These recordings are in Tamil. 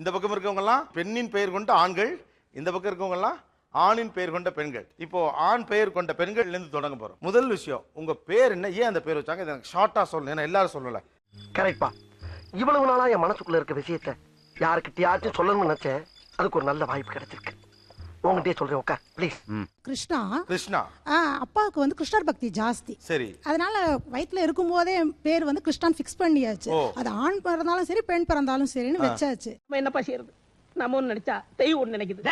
இந்த பக்கம் இருக்கவங்கலாம் பெண்ணின் பெயர் கொண்ட ஆண்கள் இந்த பக்கம் இருக்கவங்கலாம் ஆணின் பெயர் கொண்ட பெண்கள். இப்போ ஆண் பெயர் கொண்ட பெண்கள்லேருந்து தொடங்க போகிறோம் முதல் விஷயம் உங்கள் பேர் என்ன? ஏன் அந்த பேர் வச்சாங்க? இதை எனக்கு ஷார்ட்டாக சொல்லணும். ஏன்னா எல்லாரும் சொல்லலை. கரெக்ட்பா இவ்வளவு நாளாக என் மனசுக்குள்ளே இருக்க விஷயத்த யாருக்கிட்டையாச்சும் சொல்லணும்னு நினச்சேன். அதுக்கு ஒரு நல்ல வாய்ப்பு கிடைச்சிருக்கு. உங்ககிட்டயே சொல்றேன் உட்கார் ப்ளீஸ் கிருஷ்ணா? கிருஷ்ணா. ஆ, அப்பாவுக்கு வந்து கிருஷ்ணர் பக்தி ஜாஸ்தி. சரி. அதனால வயித்துல இருக்கும் போதே பேர் வந்து கிருஷ்ணான் ஃபிக்ஸ் பண்ணியாச்சு. அது ஆண் பிறந்தாலும் சரி பெண் பிறந்தாலும் சரின்னு வச்சாச்சு. நம்ம என்னப்பா செய்யறது நம்ம ஒண்ணு நினைச்சா தெய்வம் ஒண்ணு நினைக்குது.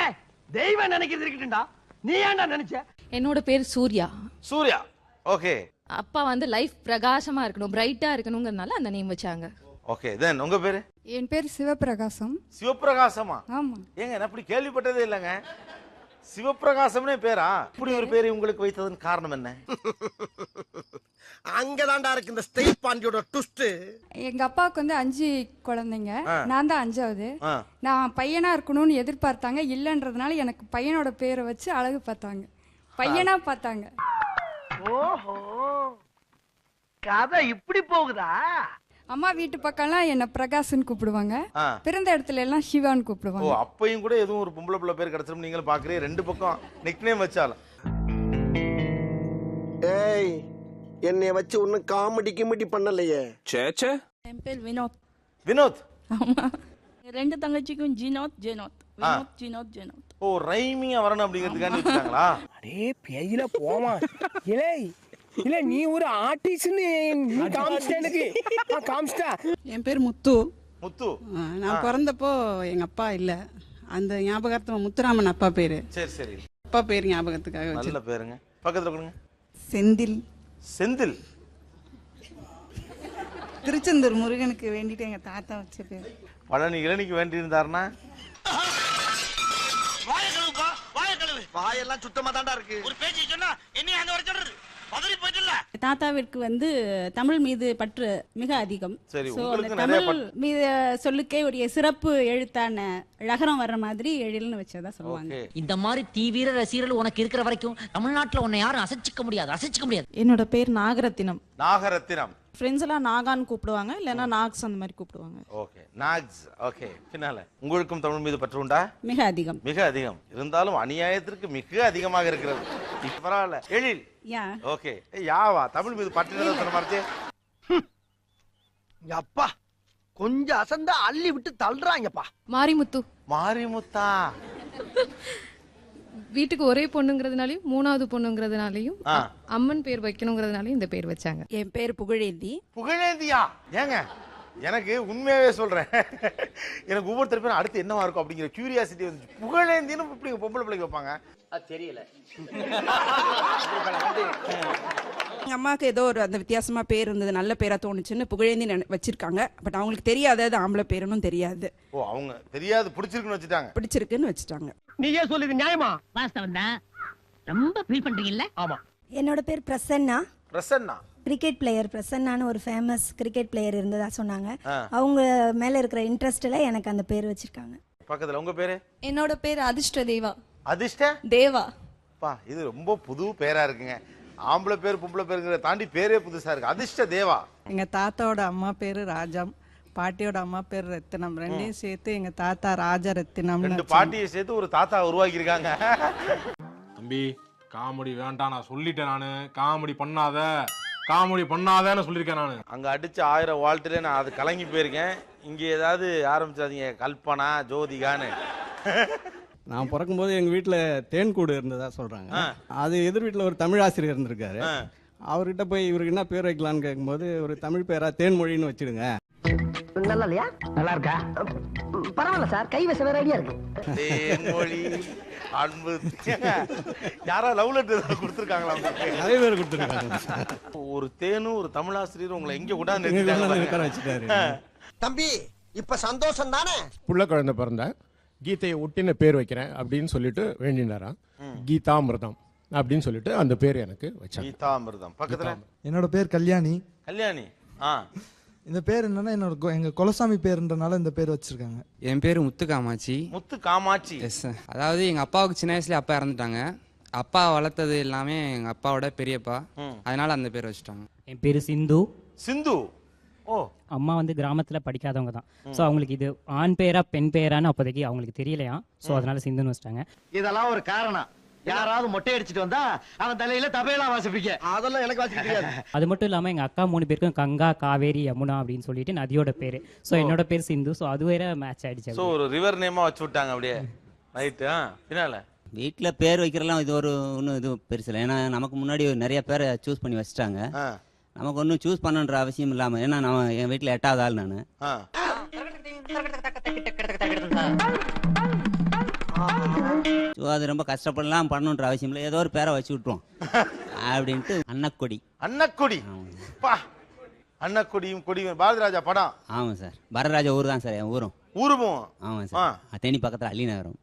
தெய்வம் நினைக்கிறது இருக்கட்டும்டா. நீ ஏன்டா நினைச்ச? என்னோட பேர் சூர்யா. சூர்யா. ஓகே. அப்பா வந்து லைஃப் பிரகாசமா இருக்கணும் பிரைட்டா இருக்கணுங்கிறதுனால அந்த நேம் வச்சாங்க. ஓகே தென் உங்க பேரு? என் பேர் சிவபிரகாசம். சிவப்பிரகாசமா ஆமா. ஏங்க நான் அப்படி கேள்விப்பட்டதே இல்லைங்க. சிவப்பிரகாசம்னே பேரா? இப்படி ஒரு பேரை உங்களுக்கு வைத்ததன் காரணம் என்ன? அங்கதான்டா இருக்கு இந்த ஸ்டேட் பாண்டியோட ட்விஸ்ட் எங்க அப்பாவுக்கு வந்து அஞ்சு குழந்தைங்க. நான் தான் அஞ்சாவது. நான் பையனா இருக்கணும்னு எதிர்பார்த்தாங்க. இல்லைன்றதுனால எனக்கு பையனோட பேரை வச்சு அழகு பார்த்தாங்க. பையனா பார்த்தாங்க. ஓஹோ. கதை இப்படி போகுதா? அம்மா வீட்டு பக்கம்லாம் என்ன பிரகாஷ்னு கூப்பிடுவாங்க. பிறந்த இடத்துல எல்லாம் சிவான்னு ஓ கூப்பிடுவாங்க அப்பையும் கூட எதுவும் ஒரு பொம்பளை பிள்ளை பேர் கிடைச்சிரும் நீங்களும் பாக்குறீங்க ரெண்டு பக்கம் நிக் நேம் வச்சாலும். ஏய் என்னைய வச்சு ஒன்னும் காமெடி கிமெடி பண்ணலையே. சேச்சே என் பேர் வினோத். வினோத்? ஆமா. ரெண்டு தங்கச்சிக்கும் ஜினோத் ஜெனோத். வினோத் ஜினோத் ஜெனோத். ஓ ரைமிங்கா வரணும் அப்படிங்கிறதுக்காண்டி வச்சுட்டாங்களா? அடே பேயில போமா இலே இல்ல நீ ஒரு ஆர்டிஸ்ட்னு நீ காமிச்சிட்ட எனக்கு. காமிச்சிட்டா? என் பேர் முத்து. முத்து. நான் பிறந்தப்போ எங்க அப்பா இல்ல. அந்த ஞாபகார்த்தம் முத்துராமன் அப்பா பேரு. சரி சரி. அப்பா பேர் ஞாபகத்துக்காக நல்ல பேருங்க. பக்கத்துல கொடுங்க. செந்தில். செந்தில். திருச்செந்தூர் முருகனுக்கு வேண்டிட்டு எங்க தாத்தா வச்ச பேர். பழனி இளநிக்கு வேண்டி இருந்தாருன்னா வாய கழுவுப்பா வாய கழுவு. வாயெல்லாம் சுத்தமா தான்டா இருக்கு. ஒரு பேச்சு சொன்னா என்ன அங்க வர சொல்றது? பதறி போயிட்டுல தாத்தாவிற்கு வந்து தமிழ் மீது பற்று மிக அதிகம். உங்களுக்கு அந்த தமிழ் மீது சொல்லுக்கே ஒரு சிறப்பு எழுத்தான ழகரம் வர்ற மாதிரி எழில்னு வச்சதா சொல்லுவாங்க. இந்த மாதிரி தீவிர ரசிகர்கள் உனக்கு இருக்கிற வரைக்கும் தமிழ்நாட்டுல உன்னை யாரும் அசைச்சிக்க முடியாது அசைச்சிக்க முடியாது. என்னோட பேர் நாகரத்தினம். நாகரத்தினம். ஃப்ரெண்ட்ஸ் எல்லாம் நாகான்னு கூப்பிடுவாங்க இல்லைன்னா நாக்ஸ் அந்த மாதிரி கூப்பிடுவாங்க. ஓகே நாக்ஸ் ஓகே பின்னால. உங்களுக்கும் தமிழ் மீது பற்று உண்டா? மிக அதிகம். மிக அதிகம். இருந்தாலும் அநியாயத்திற்கு மிக அதிகமாக இருக்கிறது. பரவாயில்ல. எழில். யா. ஓகே. யாவா? தமிழ் மீது சொன்ன மாதிரி அப்பா கொஞ்சம் அசந்தா அள்ளி விட்டு தள்ளுறாங்கப்பா. மாரிமுத்து. மாரிமுத்தா. வீட்டுக்கு ஒரே பொண்ணுங்கிறதுனாலயும் மூணாவது பொண்ணுங்கிறதுனாலயும். அம்மன் பேர் வைக்கணுங்கிறதுனாலயும் இந்த பேர் வச்சாங்க. என் பேர் புகழேந்தி. புகழேந்தியா? ஏங்க எனக்கு உண்மையாவே சொல்றேன். எனக்கு ஒவ்வொருத்தர் பேரும் அடுத்து என்னவா இருக்கும் அப்படிங்கிற கியூரியாசிட்டி வந்து புகழேந்தின்னு இப்படி பொம்பளை பிள்ளைக்கு வைப்பாங்க. எங்க அம்மாவுக்கு ஏதோ ஒரு அந்த வித்தியாசமா பேர் இருந்தது நல்ல பேரா தோணுச்சுன்னு புகழேந்தி நினை- வச்சிருக்காங்க. பட் அவங்களுக்கு தெரியாது அது ஆம்பளை பேருன்னு தெரியாது. ஓ அவங்க தெரியாது பிடிச்சிருக்குன்னு வச்சுட்டாங்க. பிடிச்சிருக்குன்னு வச்சுட்டாங்க. நீயே சொல்லுது நியாயமா? வாஸ்தவம் தான். ரொம்ப ஃபீல் பண்றீங்கல்ல? ஆமா. என்னோட பேர் பிரசன்னா. பிரசன்னா? கிரிக்கெட் பிளேயர் பிரசன்னான்னு ஒரு ஃபேமஸ் கிரிக்கெட் பிளேயர் இருந்ததா சொன்னாங்க. ஆ. அவங்க மேல இருக்கிற இன்ட்ரெஸ்ட்ல எனக்கு அந்த பேர் வச்சிருக்காங்க. பக்கத்துல உங்க பேரு? என்னோட பேர் அதிர்ஷ்ட தேவா. அதிர்ஷ்ட? தேவா. பா இது ரொம்ப புது பேரா இருக்குங்க. ஆம்பளை பேர் பொம்பளை பேருங்கிற தாண்டி பேரே புதுசா இருக்கு. அதிர்ஷ்ட தேவா. எங்க தாத்தாவோட அம்மா பேரு ராஜம். பாட்டியோட அம்மா பேர் ரத்தினம். ரெண்டையும் சேர்த்து எங்க தாத்தா ராஜ ரத்தினம் ரெண்டு பாட்டியை சேர்த்து ஒரு தாத்தா உருவாக்கி இருக்காங்க தம்பி காமெடி வேண்டாம் நான் சொல்லிட்டேன் நானு. காமெடி பண்ணாத. காமெடி பண்ணாதேன்னு சொல்லியிருக்கேன் நானு. அங்க அடிச்ச ஆயிரம் வாழ்த்துல நான் அது கலங்கி போயிருக்கேன். இங்க ஏதாவது ஆரம்பிச்சாதீங்க கல்பனா ஜோதிகான்னு. நான் பிறக்கும்போது எங்க வீட்டுல தேன் கூடு இருந்ததா சொல்றாங்க. அது எதிர் வீட்டுல ஒரு தமிழ் ஆசிரியர் இருந்திருக்காரு. அவர்கிட்ட போய் இவருக்கு என்ன பேர் வைக்கலாம்னு கேட்கும்போது ஒரு தமிழ் பேரா தேன்மொழின்னு வச்சிடுங்க. நல்லா இல்லையா நல்லா இருக்கா பரவாயில்ல சார். கை வச வேற ஐடியா இருக்கு. தேன்மொழி அன்பு. யாரா லவ் லெட்டர் கொடுத்துருக்காங்களா நிறைய பேர் கொடுத்துருக்காங்க. ஒரு தேனும் ஒரு தமிழாசிரியர் உங்களை எங்க உட்கார பாருங்க. வச்சுட்டாரு. தம்பி இப்ப சந்தோஷம் தானே புள்ள குழந்தை பிறந்தேன் கீதையை ஒட்டின பேர் வைக்கிறேன் அப்படின்னு சொல்லிட்டு வேண்டினாராம். கீதாமிர்தம் அப்படின்னு சொல்லிட்டு அந்த பேர் எனக்கு வச்சாங்க. கீதாமிர்தம். பக்கத்துல? என்னோட பேர் கல்யாணி. கல்யாணி. ஆ. இந்த பேர் என்னன்னா என்னோட கொ- எங்க குலசாமி பேருன்றனால இந்த பேர் வச்சிருக்காங்க. என் பேர் முத்துக்காமாச்சி முத்து காமாட்சி. எஸ் அதாவது எங்க அப்பாவுக்கு சின்ன வயசுல அப்பா இறந்துட்டாங்க. அப்பா வளர்த்தது எல்லாமே எங்க அப்பாவோட பெரியப்பா. அதனால அந்த பேர் வச்சுட்டாங்க. என் பேரு சிந்து. சிந்து. ஓ. அம்மா வந்து கிராமத்துல படிக்காதவங்க தான். ஸோ அவங்களுக்கு இது ஆண் பேரா பெண் பேரான்னு அப்போதைக்கு அவங்களுக்கு தெரியலையா? ஸோ அதனால சிந்துன்னு வச்சிட்டாங்க. இதெல்லாம் ஒரு காரணம். யாராவது மொட்டை அடிச்சிட்டு வந்தா அவன் தலையில தபையெல்லாம் வாசிப்பீங்க அதெல்லாம் எனக்கு வாசிக்க தெரியாது. அது மட்டும் இல்லாம எங்க அக்கா மூணு பேருக்கும் கங்கா காவேரி யமுனா அப்படின்னு சொல்லிட்டு நதியோட பேரு. ஸோ என்னோட பேர் சிந்து. ஸோ அது வேற மேட்ச் ஆயிடுச்சு ஸோ ஒரு ரிவர் நேமா வச்சு விட்டாங்க அப்படியே. ரைட்டு ஆ? பின்னால. வீட்டில் பேர் வைக்கிறலாம் இது ஒரு ஒன்றும் இது பெருசு இல்லை. ஏன்னா நமக்கு முன்னாடி நிறைய பேரை சூஸ் பண்ணி வச்சுட்டாங்க. நமக்கு ஒன்றும் சூஸ் பண்ணன்ற அவசியம் இல்லாமல் ஏன்னா நான் என் வீட்டில் எட்டாவது ஆள் நான். ஸோ அது ரொம்ப கஷ்டப்படலாம் பண்ணணுன்ற அவசியம் இல்லை. ஏதோ ஒரு பேரை வச்சு விட்ருவோம் அப்படின்ட்டு அன்னக்கொடி. அன்னக்கொடி? பா. அன்னக்கொடியும் கொடியும். பாரதிராஜா படம்? ஆமாம் சார். வரராஜா ஊர் தான் சார் என் ஊரும். ஊருமும் ஆமாம். சார். தேனி பக்கத்தில் அள்ளி நகரம்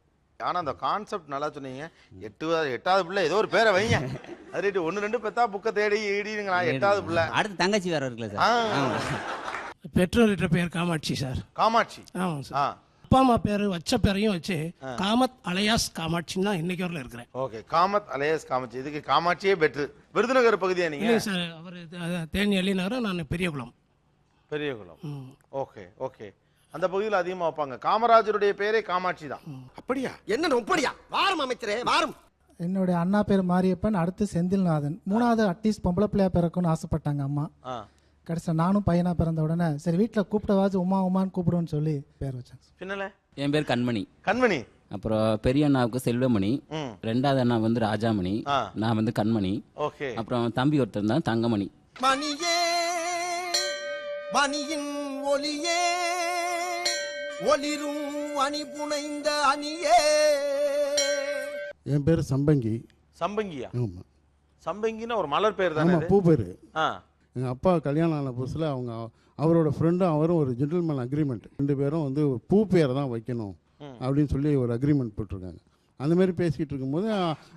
ஆனா அந்த கான்செப்ட் நல்லா சொன்னீங்க. எட்டுவது எட்டாவது பிள்ளை ஏதோ ஒரு பேரை வைங்க. அது ரைட்டு ஒன்று ரெண்டு பெத்தா புக்கை தேடி இடிங்களா எட்டாவது பிள்ளை. அடுத்து தங்கச்சி வேற இருக்குல்ல. சார். பெற்றோர்கிட்ட பேர் காமாட்சி சார். காமாட்சி. ஆமாம் சார். அப்பா அம்மா பேர் வச்ச பேரையும் வச்சு காமத் அலையாஸ் காமாட்சின்னு தான் இன்னைக்கு வரல இருக்கிறேன். Okay Kamath alias Kamakshi. இதுக்கு காமாட்சியே பெட்ரு விருதுநகர் பகுதியா நீங்க? சார் அவர் தேனி அள்ளி நகரம் நான் பெரியகுளம். பெரியகுளம். Okay okay. அந்த பகுதியில் அதிகமா வைப்பாங்க. காமராஜருடைய பேரே காமாட்சி தான். அப்படியா? என்ன ஒப்படியா வாரம் அமைச்சரே வாரம். என்னுடைய அண்ணா பேர் மாரியப்பன் அடுத்து செந்தில்நாதன். மூணாவது அட்லீஸ்ட் பொம்பளை பிள்ளையா பிறக்கும்னு ஆசைப்பட்டாங்க அம்மா. ஆ. கடைசியில் நானும் பையனா பிறந்த உடனே சரி வீட்டில் கூப்பிட்டவாச்சு உமா உமான்னு கூப்பிடுவோன்னு சொல்லி பேர் வச்சாங்க. பின்னல? என் பேர் கண்மணி. கண்மணி? அப்புறம் பெரிய அண்ணாவுக்கு செல்வமணி. ரெண்டாவது அண்ணா வந்து ராஜாமணி. நான் வந்து கண்மணி. ஓகே. அப்புறம் தம்பி ஒருத்தர் தான் தங்கமணி. மணியே மணியின் ஒளியே ஒளிரும் அணி புனைந்த அணியே. என் பேர் சம்பங்கி. சம்பங்கியா? ஆமாம் சம்பங்கின்னா ஒரு மலர் பேர் தானே ஆமாம்? பூ பேர் ஆ. எங்கள் அப்பா கல்யாணம் ஆன புதுசில் அவங்க அவரோட ஃப்ரெண்டும் அவரும் ஒரு ஜென்டில்மேன் அக்ரிமெண்ட் ரெண்டு பேரும் வந்து ஒரு பூ பேரை தான் வைக்கணும் அப்படின்னு சொல்லி ஒரு அக்ரிமெண்ட் போட்டிருக்காங்க. அந்த மாதிரி பேசிக்கிட்டு இருக்கும்போது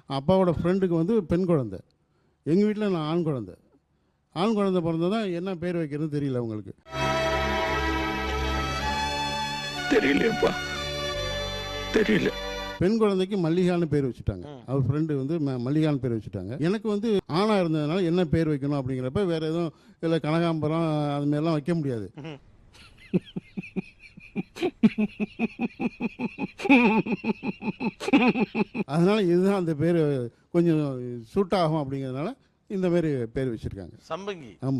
அப்பாவோட ஃப்ரெண்டுக்கு வந்து பெண் குழந்தை. எங்கள் வீட்டில் நான் ஆண் குழந்தை. ஆண் குழந்தை பிறந்ததான் என்ன பேர் வைக்கிறதுன்னு தெரியல அவங்களுக்கு. தெரியலையப்பா. தெரியல. பெண் குழந்தைக்கு மல்லிகான்னு பேர் வச்சுட்டாங்க. அவர் ஃப்ரெண்டு வந்து ம- மல்லிகான்னு பேர் வச்சுட்டாங்க. எனக்கு வந்து ஆணாக இருந்ததுனால என்ன பேர் வைக்கணும் அப்படிங்கிறப்ப வேற எதுவும் இல்லை கனகாம்பரம் அது மாதிரிலாம் வைக்க முடியாது. அதனால இதுதான் அந்த பேர் கொஞ்சம் சூட் ஆகும் அப்படிங்கிறதுனால இந்த மாதிரி பேர் வச்சிருக்காங்க. சம்பங்கி. ஆமாம்